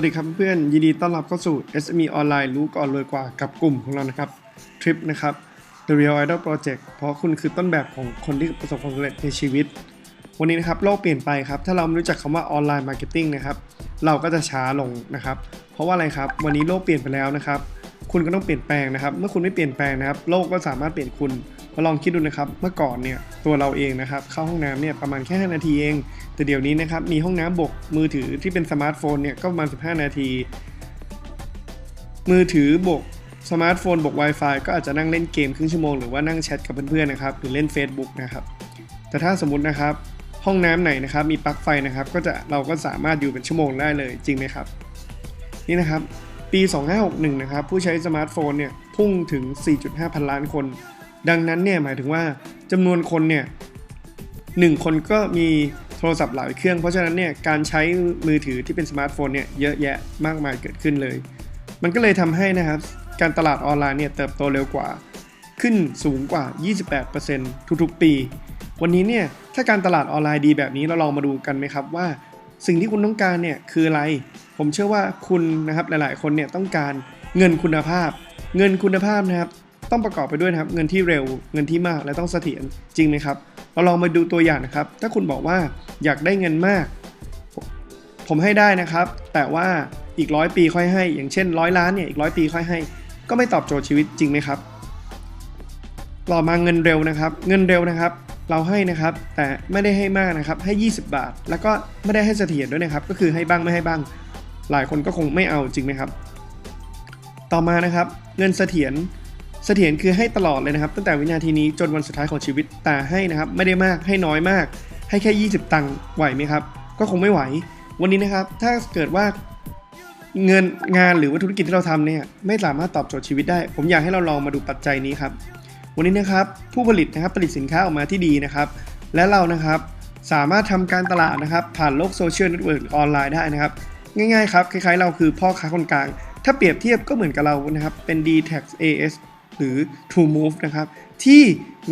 วัสดีครับเพื่อนยินดีต้อนรับเข้าสู่ SME ออนไลน์รู้ก่อนรวยกว่ากับกลุ่มของเรานะครับทริปนะครับ The Real Idol Project เพราะคุณคือต้นแบบของคนที่ประสบความสำเร็จในชีวิต วันนี้นะครับโลกเปลี่ยนไปครับ ถ้าเราไม่รู้จักคำว่าออนไลน์มาร์เก็ตติ้งนะครับเราก็จะช้าลงนะครับ เพราะว่าอะไรครับวันนี้โลกเปลี่ยนไปแล้วนะครับ คุณก็ต้องเปลี่ยนแปลงนะครับ เมื่อคุณไม่เปลี่ยนแปลงนะครับ โลกก็สามารถเปลี่ยนคุณ มาลองคิดดูนะครับเมื่อก่อนเนี่ยตัวเราเองนะครับเข้าห้องน้ำเนี่ยประมาณแค่ 5 นาทีเอง แต่เดี๋ยวนี้นะครับมีห้องน้ำบกมือถือที่เป็นสมาร์ทโฟนเนี่ยก็ประมาณ 15 นาที มือถือบกสมาร์ทโฟนบก Wi-Fi ก็อาจจะนั่งเล่นเกมครึ่งชั่วโมงหรือว่านั่งแชทกับเพื่อนๆนะครับหรือเล่น Facebook นะครับแต่ถ้าสมมตินะครับห้องน้ำไหนนะครับมีปลั๊กไฟนะครับก็จะเราก็สามารถอยู่เป็นชั่วโมงได้เลยจริงไหมครับ นี่นะครับปี 2561 นะครับผู้ใช้สมาร์ทโฟนเนี่ยพุ่งถึง 4.5 พันล้านคน ดังนั้นเนี่ยหมายถึงว่าจำนวนคนเนี่ยหนึ่งคนก็มีโทรศัพท์หลายเครื่อง เพราะฉะนั้นเนี่ยการใช้มือถือที่เป็นสมาร์ทโฟนเนี่ยเยอะแยะมากมายเกิดขึ้นเลย มันก็เลยทำให้นะครับการตลาดออนไลน์เนี่ยเติบโตเร็วกว่า ขึ้นสูงกว่า 28%ทุกๆ ปี วันนี้เนี่ยถ้าการตลาดออนไลน์ดีแบบนี้เราลองมาดูกันไหมครับว่า สิ่งที่คุณต้องการเนี่ยคืออะไร ผมเชื่อว่าคุณนะครับหลายๆ คนเนี่ยต้องการเงินคุณภาพ เงินคุณภาพนะครับ ต้องประกอบไปด้วยนะครับเงินที่เร็วเงินที่มากและต้องเสถียรจริงไหมครับ เราลองมาดูตัวอย่างนะครับ ถ้าคุณบอกว่าอยากได้เงินมาก ผมให้ได้นะครับ แต่ว่าอีกร้อยปีค่อยให้ อย่างเช่นร้อยล้านเนี่ยอีกร้อยปีค่อยให้ ก็ไม่ตอบโจทย์ชีวิตจริงไหมครับต่อมาเงินเร็วนะครับ เงินเร็วนะครับ เราให้นะครับ แต่ไม่ได้ให้มากนะครับ ให้ 20 บาท แล้วก็ไม่ได้ให้เสถียรด้วยนะครับ ก็คือให้บ้างไม่ให้บ้าง หลายคนก็คงไม่เอาจริงไหมครับ ต่อมานะครับ เงินเสถียร เสถียรคือให้ตลอดเลยนะครับ ตั้งแต่วินาทีนี้จนวันสุดท้ายของชีวิตแต่ให้นะครับไม่ได้มากให้น้อยมาก ให้แค่ 20 ตังค์ไหวไหมครับ ก็คงไม่ไหว วันนี้นะครับถ้าเกิดว่าเงินงานหรือว่าธุรกิจที่เราทำเนี่ยไม่สามารถตอบโจทย์ชีวิตได้ ผมอยากให้เราลองมาดูปัจจัยนี้ครับวันนี้นะครับผู้ผลิตนะครับผลิตสินค้าออกมาที่ดีนะครับ และเรานะครับสามารถทำการตลาดนะครับ ผ่านโลกโซเชียลเน็ตเวิร์กออนไลน์ได้นะครับ ง่ายๆครับ คล้ายๆเราคือพ่อค้าคนกลาง ถ้าเปรียบเทียบก็เหมือนกับเรานะครับ เป็น d t a x AS หรือ True Move นะครับที่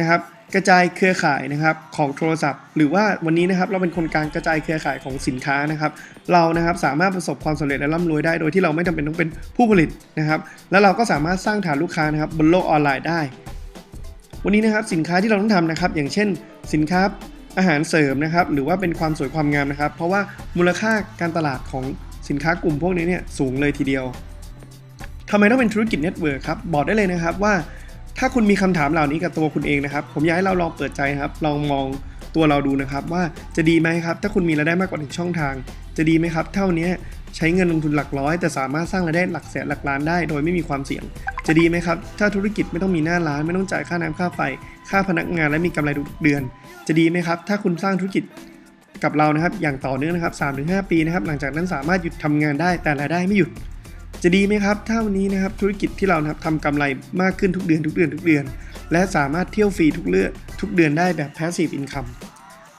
นะครับกระจายเครือข่ายนะครับของโทรศัพท์ หรือว่าวันนี้นะครับเราเป็นคนกลางกระจายเครือข่ายของสินค้านะครับ เรานะครับสามารถประสบความสำเร็จและร่ำรวยได้ โดยที่เราไม่จำเป็นต้องเป็นผู้ผลิตนะครับ แล้วเราก็สามารถสร้างฐานลูกค้านะครับบนโลกออนไลน์ได้ วันนี้นะครับสินค้าที่เราต้องทำนะครับ อย่างเช่น สินค้าอาหารเสริมนะครับ หรือว่าเป็นความสวยความงามนะครับ เพราะว่ามูลค่าการตลาดของสินค้ากลุ่มพวกนี้เนี่ยสูงเลยทีเดียว ทำไมต้องเป็นธุรกิจเน็ตเวิร์กครับ บอกได้เลยนะครับว่าถ้าคุณมีคำถามเหล่านี้กับตัวคุณเองนะครับ ผมอยากให้เราลองเปิดใจครับ ลองมองตัวเราดูนะครับ ว่าจะดีไหมครับ ถ้าคุณมีรายได้มากกว่าหนึ่งช่องทาง จะดีไหมครับ เท่านี้ใช้เงินลงทุนหลักร้อย แต่สามารถสร้างรายได้หลักแสนหลักล้านได้ โดยไม่มีความเสี่ยง จะดีไหมครับ ถ้าธุรกิจไม่ต้องมีหน้าร้าน ไม่ต้องจ่ายค่าน้ำค่าไฟ ค่าพนักงานและมีกำไรทุกเดือน จะดีไหมครับ ถ้าคุณสร้างธุรกิจกับเรานะครับ อย่างต่อเนื่องนะครับ3-5 ปีนะครับ หลังจากนั้นสามารถหยุดทำงานได้ แต่รายได้ไม่หยุด จะดีไหมครับถ้าวันนี้นะครับธุรกิจที่เรานะครับทำกำไรมากขึ้นทุกเดือนทุกเดือนทุกเดือน และสามารถเที่ยวฟรีทุกเลือทุกเดือนได้แบบ passive income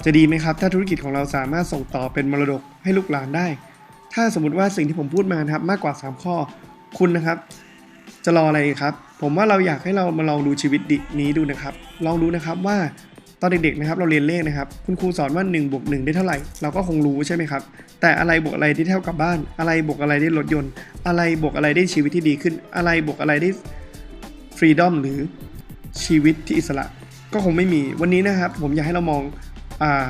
จะดีไหมครับ ถ้าธุรกิจของเราสามารถส่งต่อเป็นมรดกให้ลูกหลานได้ ถ้าสมมติว่าสิ่งที่ผมพูดมานะครับมากกว่า 3 ข้อคุณนะครับ จะรออะไรครับ ผมว่าเราอยากให้เรามาลองดูชีวิตนี้ดูนะครับ ลองดูนะครับว่า ตอนเด็กๆนะครับเราเรียนเลขนะครับคุณครูสอนว่า1บวก1ได้เท่าไหร่ เราก็คงรู้ใช่ไหมครับ แต่อะไรบวกอะไรที่เท่ากับบ้าน อะไรบวกอะไรได้รถยนต์ อะไรบวกอะไรได้ชีวิตที่ดีขึ้น อะไรบวกอะไรได้ฟรีดอมหรือชีวิตที่อิสระ ก็คงไม่มีวันนี้นะครับ ผมอยากให้เรามองอ่า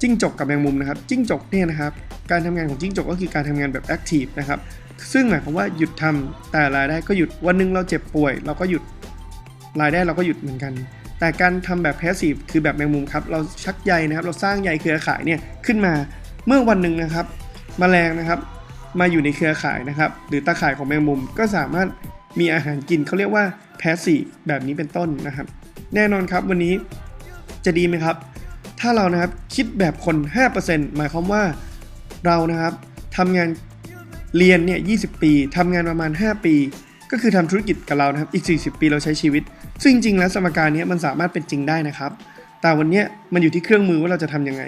จิ้งจกกับแมงมุมนะครับจิ้งจกเนี่ยนะครับการทำงานของจิ้งจกก็คือการทำงานแบบแอคทีฟนะครับซึ่งหมายความว่าหยุดทำแต่รายได้ก็หยุดวันหนึงเราเจ็บป่วย เราก็หยุดรายได้เราก็หยุดเหมือนกัน แต่การทำแบบแพสซีฟคือแบบแมงมุมครับเราชักใยนะครับ เราสร้างใยเครือข่ายเนี่ยขึ้นมาเมื่อวันหนึ่งนะครับแมลงนะครับ มาอยู่ในเครือข่ายนะครับ หรือตาข่ายของแมงมุมก็สามารถมีอาหารกินเขาเรียกว่าแพสซีฟแบบนี้เป็นต้นนะครับ แน่นอนครับวันนี้จะดีไหมครับ ถ้าเรานะครับคิดแบบคน 5%หมายความว่าเรานะครับทำงานเรียนเนี่ย20 ปีทำงานประมาณ 5 ปี ก็คือทำธุรกิจกับเรานะครับอีก 40 ปีเราใช้ชีวิต ซึ่งจริงๆแล้วสมการนี้มันสามารถเป็นจริงได้นะครับ แต่วันนี้มันอยู่ที่เครื่องมือว่าเราจะทำยังไง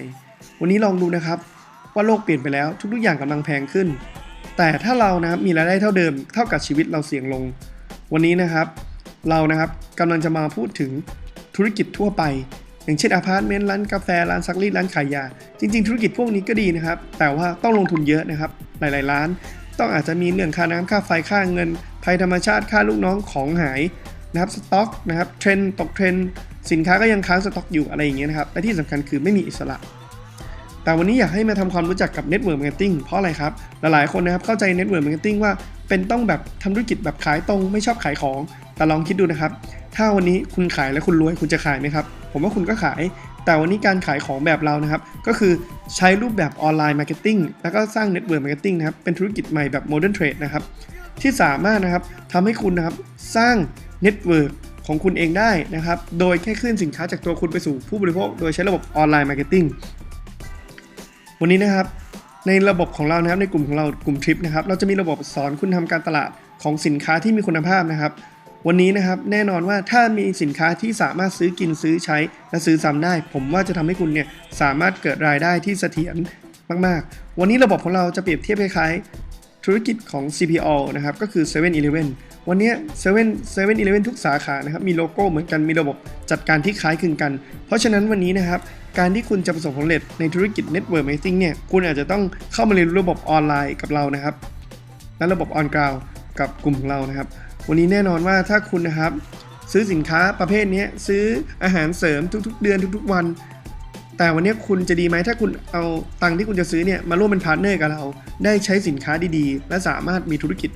วันนี้ลองดูนะครับว่าโลกเปลี่ยนไปแล้วทุกๆอย่างกำลังแพงขึ้น แต่ถ้าเรานะครับมีรายได้เท่าเดิมเท่ากับชีวิตเราเสี่ยงลง วันนี้นะครับเรานะครับกำลังจะมาพูดถึงธุรกิจทั่วไป อย่างเช่นอพาร์ตเมนต์ร้านกาแฟร้านซักรีดร้านขายยา จริง ๆ ธุรกิจพวกนี้ก็ดีนะครับ แต่ว่าต้องลงทุนเยอะนะครับ หลายๆล้าน ต้องอาจจะมีเรื่องค่าน้ำค่าไฟค่าเงิน ภัยธรรมชาติค่าลูกน้องของหายนะครับสต็อกนะครับเทรนตกเทรนสินค้าก็ยังค้างสต็อกอยู่อะไรอย่างเงี้ยนะครับและที่สำคัญคือไม่มีอิสระ แต่วันนี้อยากให้มาทำความรู้จักกับ Network Marketing เพราะอะไรครับ หลายๆคนนะครับเข้าใจ Network Marketing ว่าเป็นต้องแบบทำธุรกิจแบบขายตรงไม่ชอบขายของ แต่ลองคิดดูนะครับ ถ้าวันนี้คุณขายและคุณรวยคุณจะขายไหมครับ ผมว่าคุณก็ขาย แต่วันนี้การขายของแบบเรานะครับ ก็คือใช้รูปแบบออนไลน์มาร์เก็ตติ้งแล้วก็สร้างเน็ตเวิร์กมาร์เก็ตติ้งนะครับเป็นธุรกิจใหม่แบบโมเดิร์นเทรดนะครับ ที่สามารถนะครับทำให้คุณนะครับสร้างเน็ตเวิร์กของคุณเองได้นะครับ โดยแค่ขึ้นสินค้าจากตัวคุณไปสู่ผู้บริโภค โดยใช้ระบบออนไลน์มาร์เก็ตติ้ง วันนี้นะครับ ในระบบของเรานะครับ ในกลุ่มของเรากลุ่มทริปนะครับ เราจะมีระบบสอนคุณทำการตลาดของสินค้าที่มีคุณภาพนะครับ วันนี้นะครับ แน่นอนว่าถ้ามีสินค้าที่สามารถซื้อกินซื้อใช้ และซื้อซ้ำได้ ผมว่าจะทำให้คุณเนี่ยสามารถเกิดรายได้ที่เสถียรมาก ๆ วันนี้ระบบของเราจะเปรียบเทียบคล้าย ธุรกิจของ CPO นะครับก็คือ 7 e เ e ่ e อวันนี้7 7 e เ e ่ e ทุกสาขานะครับมีโลโก้เหมือนกันมีระบบจัดการที่คล้ายคลึงกัน เพราะฉะนั้นวันนี้นะครับการที่คุณจะประสบความสำเร็จในธุรกิจ Network Marketing เนี่ยคุณอาจจะต้องเข้ามาเรียนรู้ระบบออนไลน์กับเรานะครับและระบบออนกราวกับกลุ่มของเรานะครับ วันนี้แน่นอนว่าถ้าคุณนะครับซื้อสินค้าประเภทนี้ซื้ออาหารเสริมทุกๆ เดือนทุก ๆ วัน แต่วันนี้คุณจะดีไหมถ้าคุณเอาตังค์ที่คุณจะซื้อเนี่ยมาร่วมเป็นพาร์ทเนอร์กับเรา ได้ใช้สินค้าดีๆ และสามารถมีธุรกิจ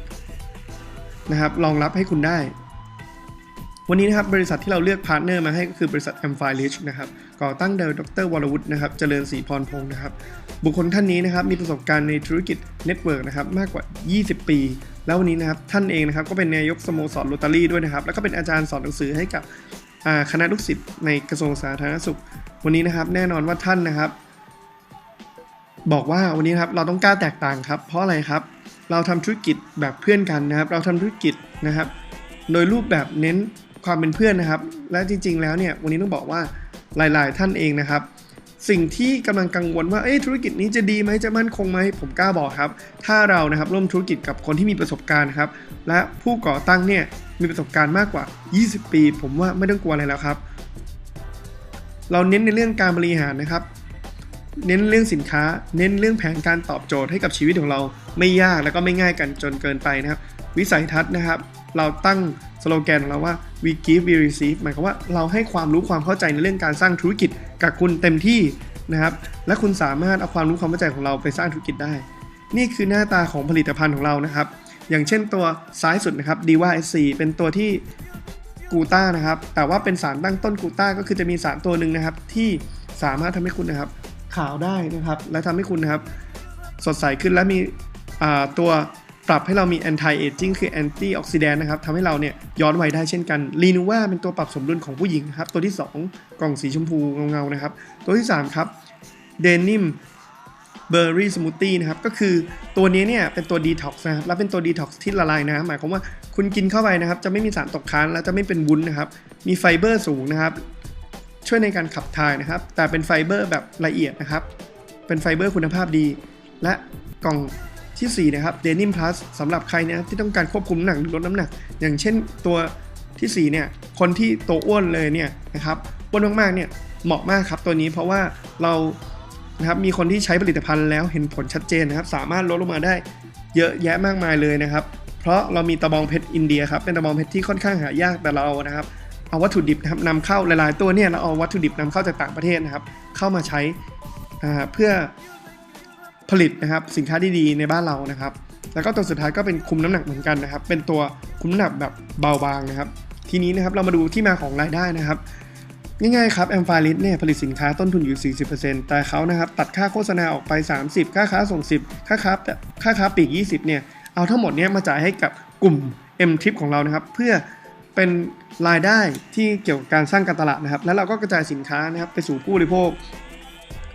นะครับรองรับให้คุณได้ วันนี้นะครับบริษัทที่เราเลือกพาร์ทเนอร์มาให้ก็คือบริษัท a m f i r i c h นะครับก่อตั้งโดยดรวรวุฒินะครับเจริญศรีพรพงศ์นะครับ บุคคลท่านนี้นะครับมีประสบการณ์ในธุรกิจเน็ตเวิร์กนะครับมากกว่า 20 ปี แล้ววันนี้นะครับท่านเองนะครับก็เป็นนายกสโมสรโรตารี่ด้วยนะครับแล้วก็เป็นอาจารย์สอนหนังสือให้กับคณะลูกศิษย์ในกระทรวงสาธารณสุข วันนี้นะครับแน่นอนว่าท่านนะครับ บอกว่าวันนี้ครับเราต้องกล้าแตกต่างครับ เพราะอะไรครับ เราทำธุรกิจแบบเพื่อนกันนะครับ เราทำธุรกิจนะครับ โดยรูปแบบเน้นความเป็นเพื่อนนะครับ และจริง ๆ แล้วเนี่ยวันนี้ต้องบอกว่าหลาย ๆ ท่านเองนะครับ สิ่งที่กำลังกังวลว่าเอ้ธุรกิจนี้จะดีไหมจะมั่นคงไหมผมกล้าบอกครับ ถ้าเรานะครับร่วมธุรกิจกับคนที่มีประสบการณ์ครับ และผู้ก่อตั้งเนี่ยมีประสบการณ์มากกว่า 20 ปี ผมว่าไม่ต้องกลัวอะไรแล้วครับ เราเน้นในเรื่องการบริหารนะครับ เน้นเรื่องสินค้า เน้นเรื่องแผนการตอบโจทย์ให้กับชีวิตของเราไม่ยากแล้วก็ไม่ง่ายกันจนเกินไปนะครับ วิสัยทัศน์นะครับ เราตั้งสโลแกนของเราว่า we give we receive หมายความว่าเราให้ความรู้ความเข้าใจในเรื่องการสร้างธุรกิจกับคุณเต็มที่นะครับ และคุณสามารถเอาความรู้ความเข้าใจของเราไปสร้างธุรกิจได้ นี่คือหน้าตาของผลิตภัณฑ์ของเรานะครับ อย่างเช่นตัวซ้ายสุดนะครับ Diva SC เป็นตัวที่ กูต้านะครับ แต่ว่าเป็นสารตั้งต้นกูต้าก็คือจะมีสารตัวหนึ่งนะครับ ที่สามารถทำให้คุณนะครับขาวได้นะครับ และทำให้คุณนะครับ สดใสขึ้นและมีตัวปรับให้เรามี anti aging คือ anti oxidant นะครับทำให้เราเนี่ยย้อนวัยได้เช่นกันลีนูว่าเป็นตัวปรับสมดุลของผู้หญิงครับ ตัวที่ 2 กล่องสีชมพูเงาๆนะครับ ตัวที่ 3 ครับ denim berry smoothie นะครับ ก็คือตัวนี้เนี่ยเป็นตัว detox นะครับ และเป็นตัว detox ที่ละลายน้ำหมายความว่า คุณกินเข้าไปนะครับ จะไม่มีสารตกค้างและจะไม่เป็นวุ้นนะครับ มีไฟเบอร์สูงนะครับ ช่วยในการขับถ่ายนะครับ แต่เป็นไฟเบอร์แบบละเอียดนะครับ เป็นไฟเบอร์คุณภาพดี และกล่องที่4นะครับ Denim Plus สำหรับใครนะที่ต้องการควบคุมน้ำหนักหรือลดน้ำหนัก อย่างเช่นตัวที่4เนี่ยคนที่โตอ้วนเลยเนี่ยนะครับอ้วนมากๆเนี่ยเหมาะมากครับตัวนี้เพราะว่าเรานะครับมีคนที่ใช้ผลิตภัณฑ์แล้วเห็นผลชัดเจนนะครับ สามารถลดลงมาได้เยอะแยะมากมายเลยนะครับ ราะเรามีตะบองเพชรอินเดียครับเป็นตะบองเพชรที่ค่อนข้างหายากแต่เรานะครับเอาวัตถุดิบนะครับนำเข้าหลายๆตัวเนี่ยเราเอาวัตถุดิบนำเข้าจากต่างประเทศนะครับ เข้ามาใช้เพื่อผลิตนะครับสินค้าดีๆในบ้านเรานะครับ แล้วก็ตัวสุดท้ายก็เป็นคุมน้ำหนักเหมือนกันนะครับ เป็นตัวคุมน้ำหนักแบบเบาบางนะครับ ทีนี้นะครับเรามาดูที่มาของรายได้นะครับง่ายๆครับแอมฟาลิสเนี่ยผลิตสินค้าต้นทุนอยู่ 40%แต่เขานะครับตัดค่าโฆษณาออกไป 30 ค่าค้าส่ง 10 ค่าค้าค่าค้าปีก 20 เนี่ย เอาทั้งหมดนี้มาจ่ายให้กับกลุ่ม M Trip ของเรานะครับ เพื่อเป็นรายได้ที่เกี่ยวกับการสร้างการตลาดนะครับ แล้วเราก็กระจายสินค้านะครับไปสู่ผู้บริโภค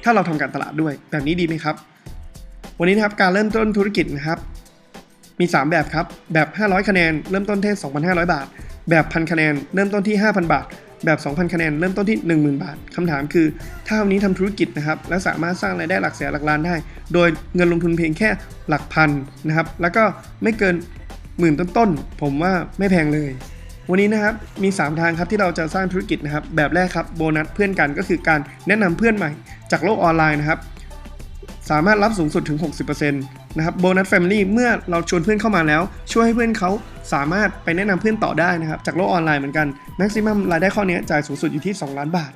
ถ้าเราทำการตลาดด้วยแบบนี้ดีไหมครับ วันนี้นะครับการเริ่มต้นธุรกิจนะครับ มี 3 แบบครับ แบบ 500 คะแนน เริ่มต้นที่2,500 บาท แบบพันคะแนน เริ่มต้นที่ 5,000 บาท แบบ 2,000 คะแนน เริ่มต้นที่ 10,000 บาท คำถามคือ ถ้าวันนี้ทำธุรกิจนะครับ และสามารถสร้างรายได้หลักแสนหลักล้านได้ โดยเงินลงทุนเพียงแค่หลักพันนะครับ แล้วก็ไม่เกินหมื่นต้นๆ ผมว่าไม่แพงเลย วันนี้นะครับ มี 3 ทางครับที่เราจะสร้างธุรกิจนะครับ แบบแรกครับ โบนัสเพื่อนกันก็คือการแนะนำเพื่อนใหม่ จากโลกออนไลน์นะครับ สามารถรับสูงสุดถึง 60% นะครับโบนัสแฟมิลี่เมื่อเราชวนเพื่อนเข้ามาแล้ว ช่วยให้เพื่อนเขาสามารถไปแนะนำเพื่อนต่อได้นะครับ จากโลกออนไลน์เหมือนกันแม็กซิมัมรายได้ข้อนี้จ่ายสูงสุดอยู่ที่ 2 ล้านบาท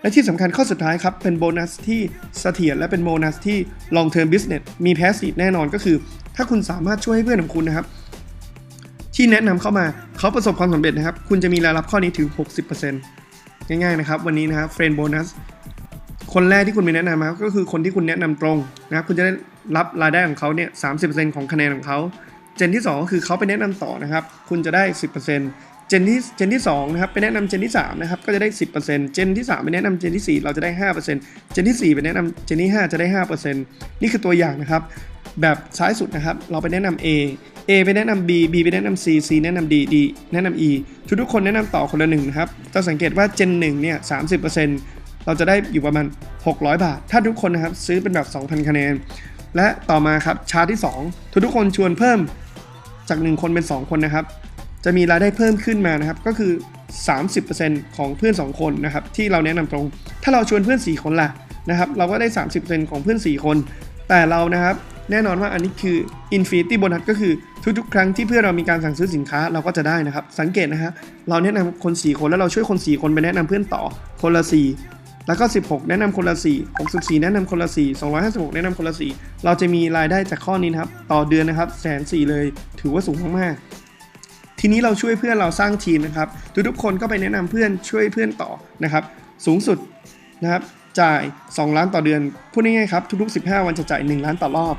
และที่สำคัญข้อสุดท้ายครับ เป็นโบนัสที่เสถียรและเป็นโบนัสที่ long term business มี passive แน่นอนก็คือ ถ้าคุณสามารถช่วยให้เพื่อนของคุณนะครับที่แนะนำเข้ามาเขาประสบความสำเร็จนะครับ คุณจะมีรายรับข้อนี้ถึง 60%ง่ายๆนะครับ วันนี้นะครับเฟรนโบนัส คนแรกที่คุณไปแนะนำมาก็คือคนที่คุณแนะนำตรงนะครับคุณจะได้รับรายได้ของเขาเนี่ยสาของคะแนนของเขาเจนที่ 2 ก็คือเขาไปแนะนำต่อนะครับ คุณจะได้ 10%เจนที่เจนที่2นะครับไปแนะนำเจนที่3นะครับก็จะได้ 10%เจนที่ 3 ไปแนะนำเจนที่ 4 เราจะได้ 5%เจนที่ 4 ไปแนะนำเจนที่ 5 จะได้ 5%นี่คือตัวอย่างนะครับ แบบซ้ายสุดนะครับ เราไปแนะนำ A A ไปแนะนำ B B ไปแนะนำ C C แนะนำ D D แนะนำ E ทุกทุกคนแนะนำต่อคนละหนึ่งนะครับจะสังเกตว่าเจน1เนี่ย30% เราจะได้อยู่ประมาณ 600 บาท ถ้าทุกคนนะครับซื้อเป็นแบบ 2,000 คะแนน และต่อมาครับชาร์ตที่ 2 ทุกทุกคนชวนเพิ่มจาก 1 คนเป็น 2 คนนะครับ จะมีรายได้เพิ่มขึ้นมานะครับ ก็คือ 30%ของเพื่อน 2 คนนะครับที่เราแนะนำตรง ถ้าเราชวนเพื่อน 4 คนล่ะนะครับ เราก็ได้ 30%ของเพื่อน 4 คน แต่เรานะครับแน่นอนว่าอันนี้คือ Infinity Bonus ก็คือทุกๆ ครั้งที่เพื่อนเรามีการสั่งซื้อสินค้าเราก็จะได้นะครับ สังเกตนะฮะเราแนะนำคน 4 คนแล้วเราช่วยคน 4 คนไปแนะนำเพื่อนต่อคนละ 4 แล้วก็ 16 แนะนำคนละ 4 64 แนะนำคนละ 4 256 แนะนำคนละ 4 เราจะมีรายได้จากข้อนี้นะครับ ต่อเดือนนะครับแสนสี่เลย ถือว่าสูงมากๆ ทีนี้เราช่วยเพื่อนเราสร้างทีมนะครับ ทุกๆคนก็ไปแนะนำเพื่อนช่วยเพื่อนต่อนะครับ สูงสุดนะครับ จ่าย 2 ล้านต่อเดือน พูดง่ายๆครับ ทุกๆ 15 วันจะจ่าย 1 ล้านต่อรอบ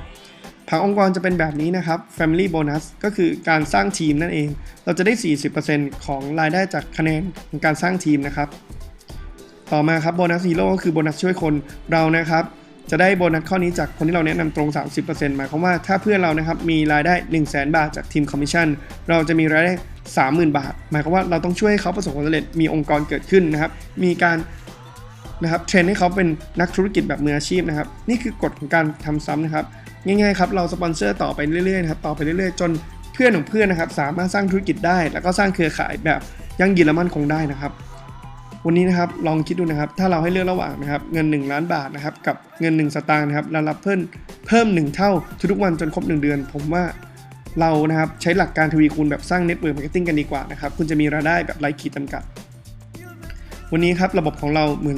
ผังองค์กรจะเป็นแบบนี้นะครับ Family Bonus ก็คือการสร้างทีมนั่นเอง เราจะได้ 40%ของรายได้จากคะแนนของการสร้างทีมนะครับ ต่อมาครับโบนัสฮีโร่ก็คือโบนัสช่วยคนเรานะครับ จะได้โบนัสข้อนี้จากคนที่เราแนะนำตรง 30%หมายความว่าถ้าเพื่อนเรานะครับมีรายได้ 1 0 0 0 0แบาทจากทีมคอมมิชชั่นเราจะมีรายได้ 30,000 บาท หมายความว่าเราต้องช่วยให้เขาประสบความสำเร็จมีองค์กรเกิดขึ้นนะครับ มีการนะครับเทรนให้เขาเป็นนักธุรกิจแบบมืออาชีพนะครับนี่คือกฎของการทำซ้ำนะครับง่ายๆครับเราสปอนเซอร์ต่อไปเรื่อยๆนะครับต่อไปเรื่อยๆ จนเพื่อนของเพื่อนนะครับสามารถสร้างธุรกิจได้ แล้วก็สร้างเครือข่ายแบบยั่งยืนและมั่นคงได้นะครับ วันนี้นะครับลองคิดดูนะครับ ถ้าเราให้เลือกระหว่างนะครับเงิน 1 ล้านบาทนะครับกับเงิน 1 สตางค์นะครับแล้วรับเพิ่มเพิ่ม 1 เท่าทุกๆวันจนครบ 1 เดือน ผมว่าเรานะครับใช้หลักการทวีคูณแบบสร้างเน็ตเวิร์กมาร์เก็ตติ้งกันดีกว่านะครับคุณจะมีรายได้แบบไร้ขีดจำกัด วันนี้ครับระบบของเราเหมือน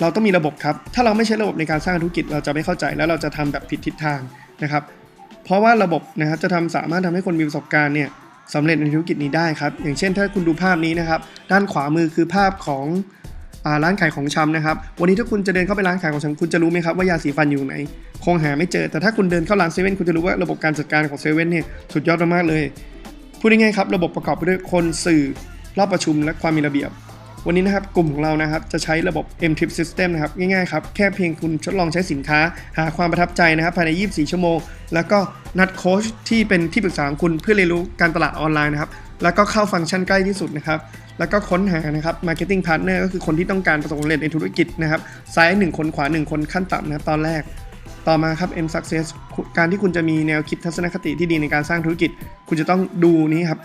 เราต้องมีระบบครับ ถ้าเราไม่ใช้ระบบในการสร้างธุรกิจเราจะไม่เข้าใจแล้วเราจะทำแบบผิดทิศทางนะครับ เพราะว่าระบบนะครับจะทำสามารถทำให้คนมีประสบการณ์เนี่ย สำเร็จในธุรกิจนี้ได้ครับ อย่างเช่นถ้าคุณดูภาพนี้นะครับ ด้านขวามือคือภาพของอร้านขายของชำนะครับ วันนี้ถ้าคุณจะเดินเข้าไปร้านขายของชำคุณจะรู้ไหมครับว่ายาสีฟันอยู่ไหน คงหาไม่เจอ แต่ถ้าคุณเดินเข้าร้านเซเว่นคุณจะรู้ว่าระบบการจัดการของเซเว่นเนี่ยสุดยอดมากๆเลย พูดง่ายๆครับ ระบบประกอบไปด้วยคนสื่อรอบประชุมและความมีระเบียบ วันนี้นะครับกลุ่มของเรานะครับจะใช้ระบบ M Trip System นะครับง่ายๆครับแค่เพียงคุณทดลองใช้สินค้า หาความประทับใจนะครับภายใน 24 ชั่วโมง แล้วก็นัดโค้ชที่เป็นที่ปรึกษาของคุณเพื่อเรียนรู้การตลาดออนไลน์นะครับแล้วก็เข้าฟังก์ชันใกล้ที่สุดนะครับแล้วก็ค้นหานะครับ Marketing Partner ก็คือคนที่ต้องการประสบความสำเร็จในธุรกิจนะครับซ้าย 1 คนขวา 1 คนขั้นต่ำนะครับตอนแรกต่อมาครับ M Success การที่คุณจะมีแนวคิดทัศนคติที่ดีในการสร้างธุรกิจ คุณจะต้องดูนี้ครับ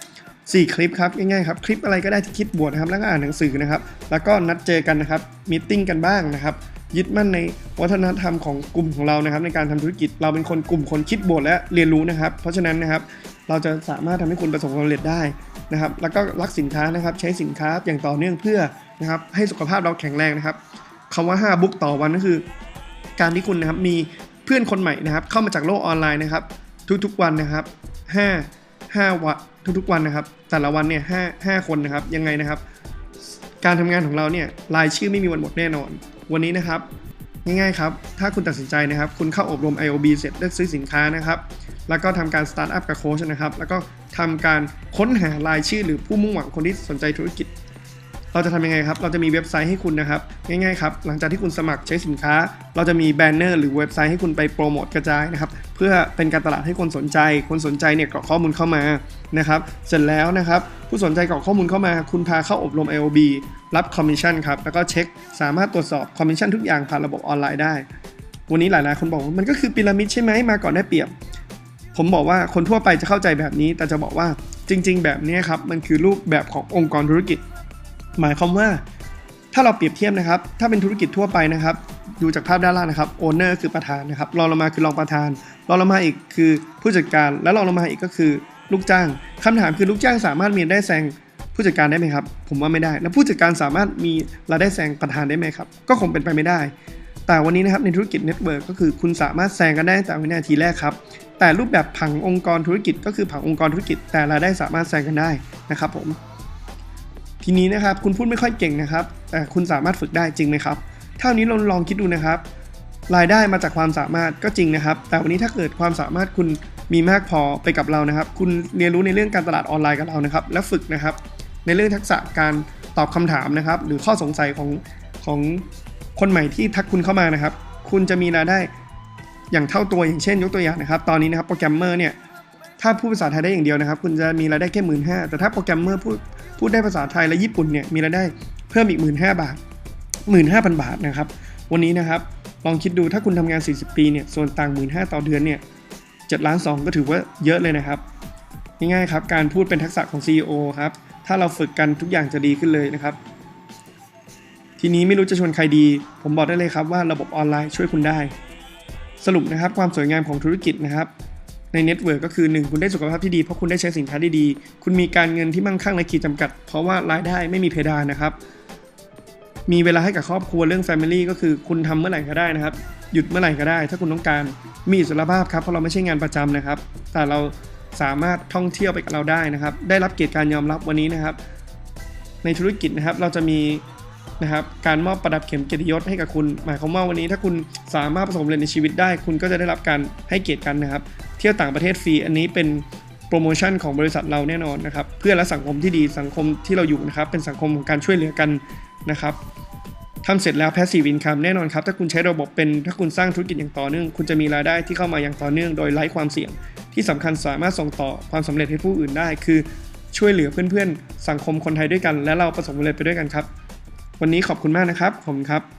4 คลิปครับง่ายๆครับคลิปอะไรก็ได้ที่คิดบวกนะครับแล้วก็อ่านหนังสือนะครับแล้วก็นัดเจอกันนะครับมีติ้งกันบ้างนะครับยึดมั่นในวัฒนธรรมของกลุ่มของเรานะครับ ในการทำธุรกิจเราเป็นคนกลุ่มคนคิดบวกและเรียนรู้นะครับ เพราะฉะนั้นนะครับเราจะสามารถทำให้คุณประสบความสำเร็จได้นะครับ แล้วก็รักสินค้านะครับใช้สินค้าอย่างต่อเนื่องเพื่อนะครับให้สุขภาพเราแข็งแรงนะครับคำว่า 5 บุ๊กต่อวันก็คือ การที่คุณนะครับมีเพื่อนคนใหม่นะครับ เข้ามาจากโลกออนไลน์นะครับ ทุกๆวันนะครับ 5 5วันทุกๆวันนะครับ แต่ละวันเนี่ยห้าห้าคนนะครับ ยังไงนะครับ การทำงานของเราเนี่ยรายชื่อไม่มีวันหมดแน่นอน วันนี้นะครับ ง่ายๆครับ ถ้าคุณตัดสินใจนะครับ คุณเข้าอบรม IOB เสร็จเลือกซื้อสินค้านะครับ แล้วก็ทำการสตาร์ทอัพกับโค้ชนะครับ แล้วก็ทำการค้นหารายชื่อหรือผู้มุ่งหวังคนที่สนใจธุรกิจ เราจะทำยังไงครับ เราจะมีเว็บไซต์ให้คุณนะครับ ง่ายๆครับ หลังจากที่คุณสมัครใช้สินค้า เราจะมีแบนเนอร์หรือเว็บไซต์ให้คุณไปโปรโมทกระจายนะครับ เพื่อเป็นการตลาดให้คนสนใจ คนสนใจเนี่ยกรอกข้อมูลเข้ามานะครับ เสร็จแล้วนะครับ ผู้สนใจกรอกข้อมูลเข้ามา คุณพาเข้าอบรม IOB รับคอมมิชชั่นครับ แล้วก็เช็ค สามารถตรวจสอบคอมมิชชั่นทุกอย่างผ่านระบบออนไลน์ได้ วันนี้หลายๆคนบอกว่ามันก็คือพีระมิดใช่ไหมมาก่อนได้เปรียบ ผมบอกว่าคนทั่วไปจะเข้าใจแบบนี้ แต่จะบอกว่าจริง ๆ แบบนี้ครับ มันคือรูปแบบขององค์กรธุรกิจ หมายความว่าถ้าเราเปรียบเทียบนะครับ ถ้าเป็นธุรกิจทั่วไปนะครับ ดูจากภาพด้านล่างนะครับโอเนอร์คือประธานนะครับรองลงมาคือรองประธานรองลงมาอีกคือผู้จัดการ และรองลงมาอีกก็คือลูกจ้างคำถามคือลูกจ้างสามารถมีรายได้แซงผู้จัดการได้ไหมครับ ผมว่าไม่ได้ แล้วผู้จัดการสามารถมีรายได้แซงประธานได้ไหมครับ ก็คงเป็นไปไม่ได้ แต่วันนี้นะครับในธุรกิจเน็ตเวิร์กก็คือคุณสามารถแซงกันได้แต่วินาทีแรกครับ แต่รูปแบบผังองค์กรธุรกิจก็คือผังองค์กรธุรกิจ แต่รายได้สามารถแซงกันได้นะครับผม ทีนี้นะครับคุณพูดไม่ค่อยเก่งนะครับแต่คุณสามารถฝึกได้จริงไหมครับ เท่านี้ลองลองคิดดูนะครับ รายได้มาจากความสามารถก็จริงนะครับ แต่วันนี้ถ้าเกิดความสามารถคุณมีมากพอไปกับเรานะครับ คุณเรียนรู้ในเรื่องการตลาดออนไลน์กับเรานะครับ และฝึกนะครับ ในเรื่องทักษะการตอบคำถามนะครับ หรือข้อสงสัยของของคนใหม่ที่ทักคุณเข้ามานะครับ คุณจะมีรายได้อย่างเท่าตัวอย่างเช่นยกตัวอย่างนะครับ ตอนนี้นะครับโปรแกรมเมอร์เนี่ยถ้าพูดภาษาไทยได้อย่างเดียวนะครับ คุณจะมีรายได้แค่หมื่นห้าแต่ถ้าโปรแกรมเมอร์พูด พูดได้ภาษาไทยและญี่ปุ่นเนี่ยมีรายได้เพิ่มอีกหมื่นห้าบาทหมื่นห้าพันบาทนะครับ วันนี้นะครับลองคิดดูถ้าคุณทำงาน 40 ปีเนี่ยส่วนต่างหมื่นห้าต่อเดือนเนี่ยเจ็ดล้านสองก็ถือว่าเยอะเลยนะครับง่ายๆครับการพูดเป็นทักษะของ CEO ครับถ้าเราฝึกกันทุกอย่างจะดีขึ้นเลยนะครับ ทีนี้ไม่รู้จะชวนใครดี ผมบอกได้เลยครับว่าระบบออนไลน์ช่วยคุณได้ สรุปนะครับความสวยงามของธุรกิจนะครับ ในเน็ตเวิร์กก็คือ 1 คุณได้สุขภาพที่ดีเพราะคุณได้ใช้สินค้าที่ดีคุณมีการเงินที่มั่งคั่งและขีดจำกัด เพราะว่ารายได้ไม่มีเพดานนะครับ มีเวลาให้กับครอบครัวเรื่อง Family ก็คือคุณทำเมื่อไหร่ก็ได้นะครับ หยุดเมื่อไหร่ก็ได้ ถ้าคุณต้องการมีอิสรภาพครับเพราะเราไม่ใช่งานประจำนะครับ แต่เราสามารถท่องเที่ยวไปกับเราได้นะครับ ได้รับเกียรติการยอมรับวันนี้นะครับ ในธุรกิจนะครับเราจะมีนะครับการมอบประดับเข็มเกียรติยศให้กับคุณ หมายความว่าวันนี้ถ้าคุณสามารถประสบความสำเร็จในชีวิตได้ คุณก็จะได้รับการให้เกียรติกันนะครับ เที่ยวต่างประเทศฟรี อันนี้เป็นโปรโมชั่นของบริษัทเราแน่นอนนะครับ เพื่อและสังคมที่ดีสังคมที่เราอยู่นะครับ เป็นสังคมของการช่วยเหลือกันนะครับทำเสร็จแล้ว passive income แน่นอนครับ ถ้าคุณใช้ระบบเป็นถ้าคุณสร้างธุรกิจอย่างต่อเนื่อง คุณจะมีรายได้ที่เข้ามาอย่างต่อเนื่อง โดยไร้ความเสี่ยง ที่สำคัญสามารถส่งต่อความสำเร็จให้ผู้อื่นได้ คือช่วยเหลือเพื่อนๆ สังคมคนไทยด้วยกัน และเราประสบความสำเร็จไปด้วยกันครับ วันนี้ขอบคุณมากนะครับ ขอบคุณครับ